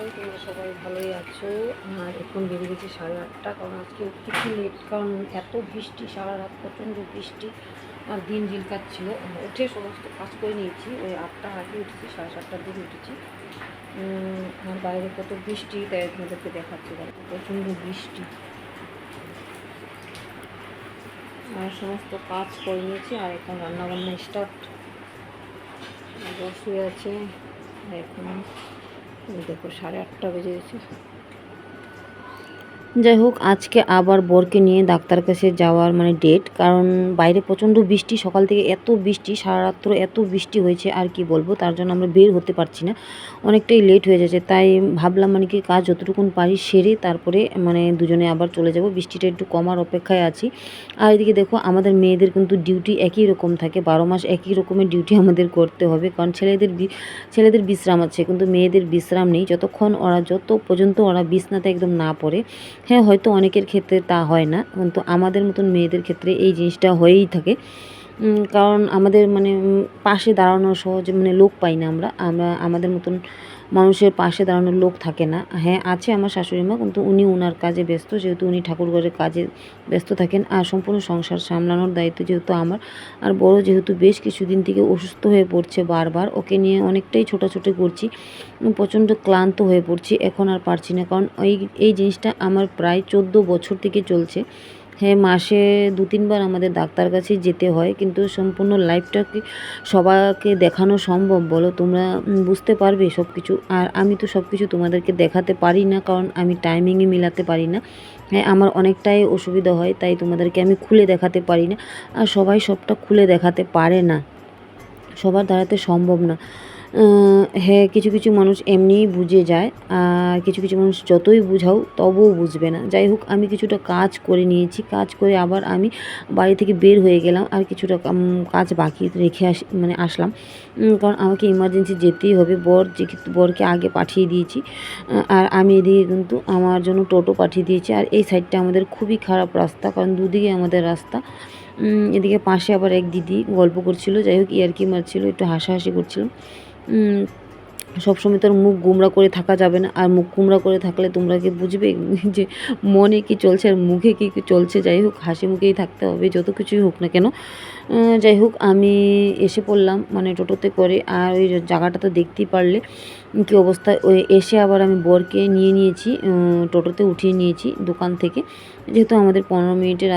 করি তোমরা সবাই ভালোই আছো। আর এখন বেরিয়ে গেছি সাড়ে আটটা, কারণ আজকে একটু লেট কারণ এত বৃষ্টি, সারা রাত প্রচণ্ড বৃষ্টি আর দিন জিল কাটছিল। উঠে সমস্ত কাজ করে নিয়েছি। ওই আটটা আগে উঠেছি, সাড়ে সাতটার দিকে উঠেছি। আর বাইরে কত বৃষ্টি, তাই তোমাদেরকে দেখাচ্ছি। দেখো প্রচণ্ড বৃষ্টি। আর সমস্ত কাজ করে নিয়েছি, আর এখন রান্নাবান্না স্টার্ট শুয়ে আছে। এখন দেখো সাড়ে আটটা বেজে গেছে। যাই হোক, আজকে আবার বরকে নিয়ে ডাক্তার কাছে যাওয়ার মানে ডেট কারণ বাইরে প্রচণ্ড বৃষ্টি, সকাল থেকে এত বৃষ্টি, সারা রাত্র এত বৃষ্টি হয়েছে, আর কি বলব, তার জন্য আমরা বের হতে পারছি না। অনেকটাই লেট হয়ে যাচ্ছে, তাই ভাবলাম মানে কি কাজ যতটুকুন পারি সেরে তারপরে মানে দুজনে আবার চলে যাব। বৃষ্টিটা একটু কমার অপেক্ষায় আছি। আর এদিকে দেখো, আমাদের মেয়েদের কিন্তু ডিউটি একই রকম থাকে, বারো মাস একই রকমের ডিউটি আমাদের করতে হবে, কারণ ছেলেদের ছেলেদের বিশ্রাম আছে, কিন্তু মেয়েদের বিশ্রাম নেই, যতক্ষণ ওরা যত পর্যন্ত ওরা বিছনাতে একদম না পড়ে হ্যাঁ হয়তো অনেকের ক্ষেত্রে তা হয় না। কিন্তু আমাদের মতন মেয়েদের ক্ষেত্রে এই জিনিসটা হয়েই থাকে। কারণ আমাদের মানে পাশে দাঁড়ানো সহজে মানে লোক পাই না আমরা। আমরা, আমাদের মতন মানুষের পাশে দাঁড়ানোর লোক থাকে না। হ্যাঁ আছে আমার শাশুড়ি মা, কিন্তু উনি ওনার কাজে ব্যস্ত, যেহেতু উনি ঠাকুরঘরের কাজে ব্যস্ত থাকেন। আর সম্পূর্ণ সংসার সামলানোর দায়িত্ব যেহেতু আমার। আর বড় যেহেতু বেশ কিছুদিন থেকে অসুস্থ হয়ে পড়ছে বারবার, ওকে নিয়ে অনেকটাই ছোটাছুটি করছি। প্রচণ্ড ক্লান্ত হয়ে পড়ছি, এখন আর পারছি না। কারণ এই এই জিনিসটা আমার প্রায় চোদ্দ বছর থেকে চলছে। হ্যাঁ মাসে দু, তিনবার আমাদের ডাক্তার কাছে যেতে হয়, কিন্তু সম্পূর্ণ লাইফটাকে সবাইকে দেখানো সম্ভব বলো? তোমরা বুঝতে পারবে সব কিছু আর আমি তো সব কিছু তোমাদেরকে দেখাতে পারি না, কারণ আমি টাইমিংয়ে মিলাতে পারি না। হ্যাঁ আমার অনেকটাই অসুবিধা হয়, তাই তোমাদেরকে আমি খুলে দেখাতে পারি না। আর সবাই সবটা খুলে দেখাতে পারে না। সবার দ্বারাতে সম্ভব না। হ্যাঁ কিছু কিছু মানুষ এমনিই বুঝে যায়, আর কিছু কিছু মানুষ যতই বুঝাও তবুও বুঝবে না। যাই হোক, আমি কিছুটা কাজ করে নিয়েছি, কাজ করে আবার আমি বাড়ি থেকে বের হয়ে গেলাম, আর কিছুটা কাজ বাকি রেখে আস মানে আসলাম। কারণ আমাকে ইমার্জেন্সি যেতেই হবে, বর যে বরকে আগে পাঠিয়ে দিয়েছি আর আমি এদিকে কিন্তু আমার জন্য টোটো পাঠিয়ে দিয়েছি, আর এই সাইডটা আমাদের খুবই খারাপ রাস্তা, কারণ দুদিকে আমাদের রাস্তা। এদিকে পাশে আবার এক দিদি গল্প করছিল, যাই হোক, ইয়ার্কি মারছিল, একটু হাসাহাসি করছিল সবসময় তো আর মুখ গুমরা করে থাকা যাবে না। আর মুখ গুমরা করে থাকলে তোমরা কি বুঝবে যে মনে কি চলছে আর মুখে কি চলছে? যাই হোক, হাসি মুখেই থাকতে হবে, যত কিছুই হোক না কেন। যাই হোক আমি এসে পড়লাম মানে টোটোতে করে আর ওই জায়গাটা তো দেখতেই পারলে কী অবস্থা। ওই এসে আবার আমি বরকে নিয়ে নিয়েছি টোটোতে উঠিয়ে নিয়েছি দোকান থেকে। যেহেতু আমাদের পনেরো মিনিটের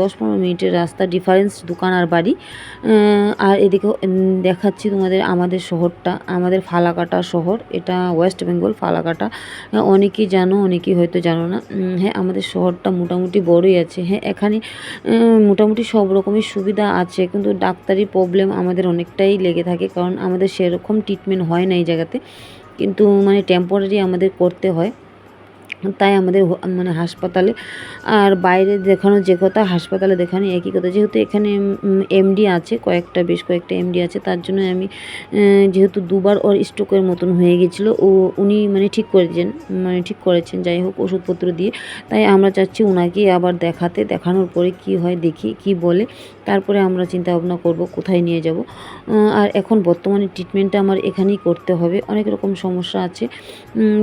দশ পনেরো মিনিটের রাস্তা ডিফারেন্স দোকান আর বাড়ি। আর এদিকে দেখাচ্ছি তোমাদের আমাদের শহরটা আমাদের ফালাকাটা শহর। এটা ওয়েস্ট বেঙ্গল ফালাকাটা। আহ, অনেকেই জানো অনেকেই হয়তো জানো না। হ্যাঁ আমাদের শহরটা মোটামুটি বড়ই আছে। হ্যাঁ এখানে মোটামুটি সব রকমের সুবিধা আছে। কিন্তু ডাক্তারি প্রবলেম আমাদের অনেকটাই লেগে থাকে, কারণ আমাদের সেরকম ট্রিটমেন্ট হয় না এই জায়গাতে। কিন্তু মানে টেম্পোরারি আমাদের করতে হয়। তাই আমাদের মানে হাসপাতালে আর বাইরে দেখানো যে কথা, হাসপাতালে দেখানো একই কথা। যেহেতু এখানে এমডি আছে, কয়েকটা, বেশ কয়েকটা এমডি আছে, তার জন্য আমি যেহেতু দুবার ওর স্ট্রোকের মতন হয়ে গেছিল ও, উনি মানে ঠিক করেছেন মানে ঠিক করেছেন, যাই হোক, ওষুধপত্র দিয়ে। তাই আমরা চাচ্ছি ওনাকে আবার দেখাতে, দেখানোর পরে কি হয় দেখি, কি বলে। তারপরে আমরা চিন্তা ভাবনা করব, কোথায় নিয়ে যাব। আর এখন বর্তমানে ট্রিটমেন্টটা আমার এখানেই করতে হবে। অনেক রকম সমস্যা আছে।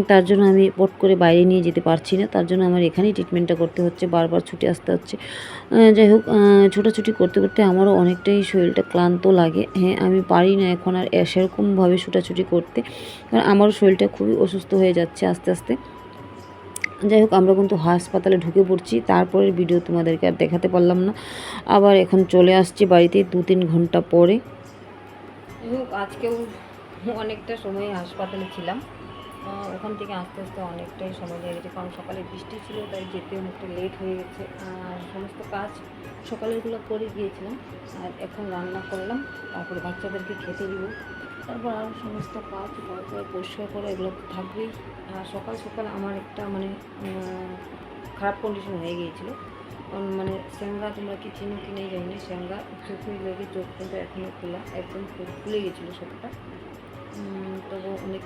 তার জন্য আমি পট করে বাইরে নিয়ে যেতে পারছি না। তার জন্য আমার এখানেই ট্রিটমেন্টটা করতে হচ্ছে, বারবার ছুটে আসতে হচ্ছে। যাই হোক ছোটাছুটি করতে করতে আমারও অনেকটাই শরীরটা ক্লান্ত লাগে। হ্যাঁ আমি পারি না এখন আর সেরকমভাবে ছুটাছুটি করতে। কারণ আমারও শরীরটা খুবই অসুস্থ হয়ে যাচ্ছে আস্তে আস্তে। যাই হোক, আমরা কিন্তু হাসপাতালে ঢুকে পড়ছি। তারপরের ভিডিও তোমাদেরকে আর দেখাতে পারলাম না। আবার এখন চলে আসছি বাড়িতে দু তিন ঘণ্টা পরে। হোক, আজকেও অনেকটা সময় হাসপাতালে ছিলাম। ওখান থেকে আস্তে আস্তে অনেকটাই সময় লেগে গেছে। কারণ সকালে বৃষ্টি ছিল, তাই যেতে অনেকটা লেট হয়ে গেছে। আর সমস্ত কাজ সকালেরগুলো করে গিয়েছিলাম। আর এখন রান্না করলাম, তারপরে বাচ্চাদেরকে খেতে দিব। তারপর আর সমস্ত কাজ, তারপরে পরিষ্কার করে, এগুলো থাকবেই। আর সকাল সকাল আমার একটা মানে খারাপ কন্ডিশন হয়ে গিয়েছিল। কারণ মানে স্যাংরা তোমরা কি চিনো কি নেই জানি না। স্যাংরা চোখে লেগে চোখ কিন্তু এখনও খোলা, একদম খুলে গেছিল সবটা। তবু অনেক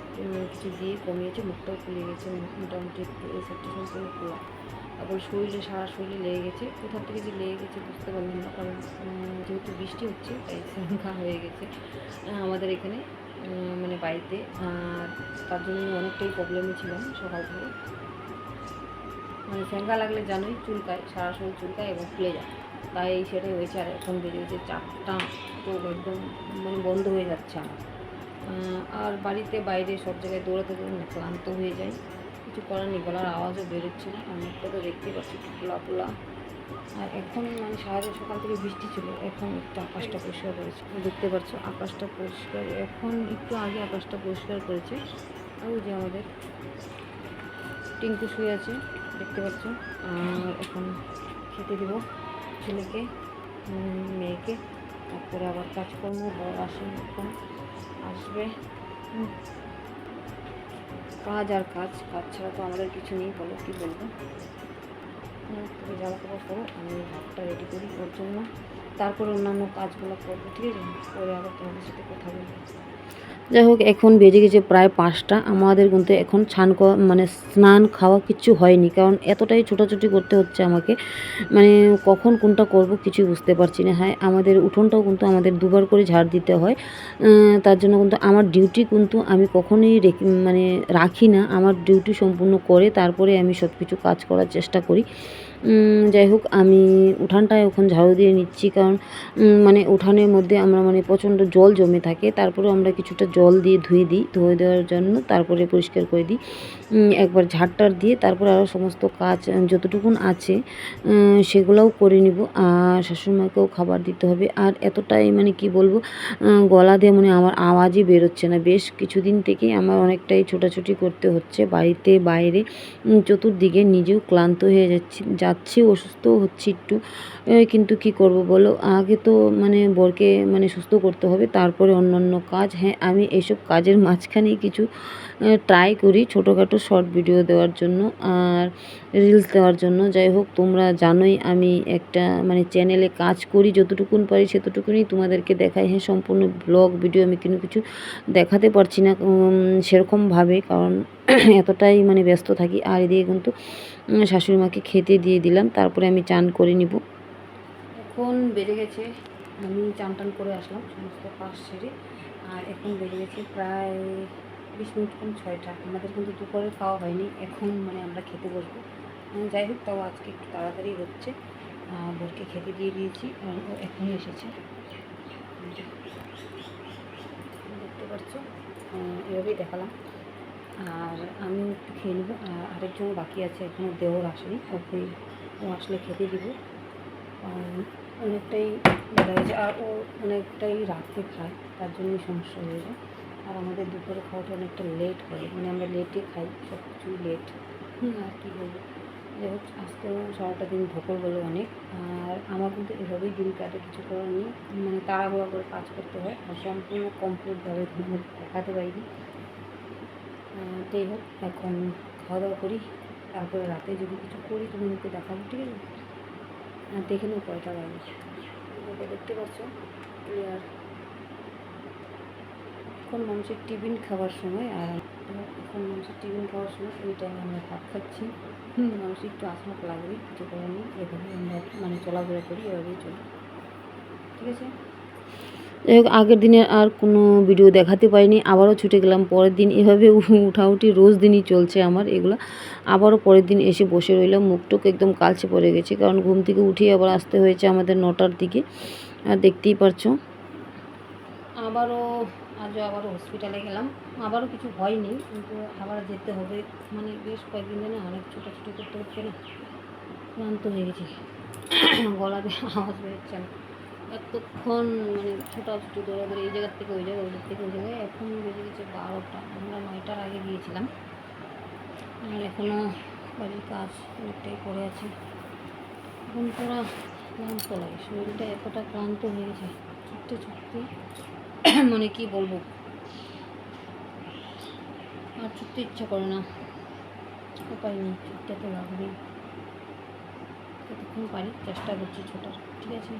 কিছু দিয়ে কমিয়েছে, মুখটাও খুলে গেছে মোটামুটি একটু সম্পূর্ণ খোলা তারপর শরীরে, সারা শরীরে লেগে গেছে। কোথা থেকে যে লেগে গেছে বুঝতে পারলাম না, কারণ যেহেতু বৃষ্টি হচ্ছে, তাই স্যাংরা হয়ে গেছে। আমাদের এখানে মানে বাড়িতে, আর তার জন্য অনেকটাই প্রবলেমে ছিলাম সকাল থেকে মানে সেঙ্গা লাগলে জানোই চুলকায়, সারা শরীর চুলকায় এবং ফুলে যায়। তাই সেটাই হয়েছে, আর এখন বেরিয়েছে চারটা চোখ একদম মানে বন্ধ হয়ে যাচ্ছে আমার। আর বাড়িতে বাইরে সব জায়গায় দৌড়াতে দৌড়ে না ক্লান্ত হয়ে যায় কিছু করার নেই, গলার আওয়াজও বেরোচ্ছে না। অনেকটা তো দেখতেই পাচ্ছি পোলা পোলা। আর এখন মানে সারাদিন সকাল থেকে বৃষ্টি ছিল, এখন একটু আকাশটা পরিষ্কার করেছে। দেখতে পাচ্ছ আকাশটা পরিষ্কার, এখন একটু আগে আকাশটা পরিষ্কার করেছে। ওই যে আমাদের টিঙ্কু শুয়ে আছে, দেখতে পাচ্ছ। আর এখন খেতে দেবো ছেলেকে মেয়েকে। তারপরে আবার কাজকর্ম, বর আসেন এখন। আসবে। কাজ আর কাজ কাজ ছাড়া তো আমাদের কিছু নেই, বলো কী বলব? তুমি জামা কাপড় করো আমি ভাতটা রেডি করি ওর জন্য। তারপরে অন্যান্য কাজগুলো করব, ঠিক আছে? পরে আবার তোমাদের সাথে কথা বলব। যাই হোক এখন বেজে গেছে প্রায় পাঁচটা। আমাদের কিন্তু এখন স্নান মানে স্নান খাওয়া কিচ্ছু হয়নি, কারণ এতটাই ছোটাছুটি করতে হচ্ছে আমাকে। মানে কখন কোনটা করব কিছু বুঝতে পারছি না। হ্যাঁ আমাদের উঠোনটাও কিন্তু আমাদের দুবার করে ঝাড় দিতে হয়। তার জন্য কিন্তু আমার ডিউটি কিন্তু আমি কখনোই মানে রাখি না। আমার ডিউটি সম্পূর্ণ করে তারপরে আমি সব কিছু কাজ করার চেষ্টা করি। যাই হোক, আমি উঠানটায় ওখানে ঝাড়ু দিয়ে নিচ্ছি কারণ মানে উঠানের মধ্যে আমরা মানে প্রচণ্ড জল জমে থাকে। তারপরে আমরা কিছুটা জল দিয়ে ধুয়ে দিই। ধুয়ে দেওয়ার জন্য তারপরে পরিষ্কার করে দিই। একবার ঝাড়টার দিয়ে তারপরে আরও সমস্ত কাজ, যতটুকুন আছে সেগুলোও করে নিব। আর শাশুড়িমাকেও খাবার দিতে হবে। আর এতটাই মানে কি বলব গলা দিয়ে মানে আমার আওয়াজই বেরোচ্ছে না। বেশ কিছুদিন থেকেই আমার অনেকটাই ছোটাছুটি করতে হচ্ছে। বাড়িতে বাইরে চতুর্দিকে নিজেও ক্লান্ত হয়ে যাচ্ছি। যাচ্ছি, অসুস্থও হচ্ছি একটু। কিন্তু কি করব বলো? আগে তো মানে বরকে মানে সুস্থ করতে হবে, তারপরে অন্য অন্য কাজ। হ্যাঁ আমি এইসব কাজের মাঝখানেই কিছু ট্রাই করি ছোটোখাটো শর্ট ভিডিও দেওয়ার জন্য আর রিলস দেওয়ার জন্য। যাই হোক, তোমরা জানোই আমি একটা মানে চ্যানেলে কাজ করি, যতটুকুন পারি সেতটুকুনই তোমাদেরকে দেখাই। হ্যাঁ সম্পূর্ণ ব্লগ ভিডিও আমি কিন্তু কিছু দেখাতে পারছি না সেরকমভাবে। কারণ এতটাই মানে ব্যস্ত থাকি। আর এদিকে কিন্তু শাশুড়ি মাকে খেতে দিয়ে দিলাম। তারপরে আমি চান করে নিব। এখন বেড়ে গেছে, আমি চান টান করে আসলাম, সমস্ত কাজ সেরে। আর এখন বেড়ে গেছে প্রায় বিশ মিনিট কম ছয়টা। আমাদের কিন্তু দুপুরে খাওয়া হয়নি, এখন মানে আমরা খেতে বসবো। যাই হোক, তাও আজকে একটু তাড়াতাড়ি হচ্ছে। বোরকে খেতে দিয়ে দিয়েছি ও এখনই এসেছে। দেখতে পাচ্ছ? এভাবেই দেখালাম। আর আমি একটু খেয়ে নেব। আর আরেকজন বাকি আছে এখনও দেওর আসেনি। ওকে ও আসলে খেতে দিব। অনেকটাই হয়েছে। আর ও অনেকটাই রাতে খায়, তার জন্যই সমস্যা হয়ে যায়। আর আমাদের দুপুরে খাওয়াটা অনেকটা লেট হয়। মানে আমরা লেটে খাই, সব কিছুই লেট আর কী বলব যাই হোক, আজকেও সারাটা দিন ভোকর বলে অনেক। আর আমার কিন্তু এভাবেই দিন কাটে, কিছু করার নেই। মানে তাড়াহুড়া করে কাজ করতে হয়। আর সম্পূর্ণ কমপ্লিটভাবে দেখাতে পারিনি। যাই হোক এখন খাওয়া দাওয়া করি তারপরে রাতে যদি কিছু করি তোমাদেরকে দেখাবো ঠিক আছে? আর দেখে নেব কয়টা বাজে তোমরা দেখতে পাচ্ছ ক্লিয়ার এখন মানুষের টিফিন খাওয়ার সময় আর এখন মানুষের টিফিন খাওয়ার সময় ওই টাইমে আমরা ভাত খাচ্ছি। মানুষ একটু আসমক লাগবে কিছু করার নেই এভাবে আমরা মানে চলাফেরা করি এভাবেই চলি। ঠিক আছে? যাই হোক আগের দিনের আর কোনো ভিডিও দেখাতে পারিনি, আবারও ছুটে গেলাম, পরের দিন এভাবে উঠাউঠি রোজ দিনই চলছে আমার এগুলো। আবারও পরের দিন এসে বসে রইলাম, মুখটুক একদম কালচে পড়ে গেছে, কারণ ঘুম থেকে উঠে আবার আসতে হয়েছে আমাদের নটার দিকে। আর দেখতেই পারছ। আবারও আজও আবারও হসপিটালে গেলাম, আবারও কিছু হয়নি, কিন্তু আবার যেতে হবে। মানে বেশ কয়েকদিন ধরে অনেক ছোটাছুটি করতে হচ্ছে না ক্লান্ত হয়ে গেছে। গলাতে আওয়াজ বেরোচ্ছে না। এতক্ষণ মানে ছোটাছুটি দৌড়াদৌড়ি এই জায়গার থেকে ওই জায়গায় ওই থেকে ওই জায়গায়। এখন বেজে গেছে বারোটা। আমরা নয়টার আগে গিয়েছিলাম। আর এখনও বাড়ির কাজ অনেকটাই পড়ে আছে। এখন পুরো ক্লান্ত লাগে। শরীরটা এতটা ক্লান্ত হয়ে গেছে, ছুটতে ছুটতে। মানে কি বলব? আর ছুটতে ইচ্ছা করে না। উপায় নেই, ছুটতে তো লাগবেই। যতক্ষণ পারি চেষ্টা করছি ছোটার, ঠিক আছে?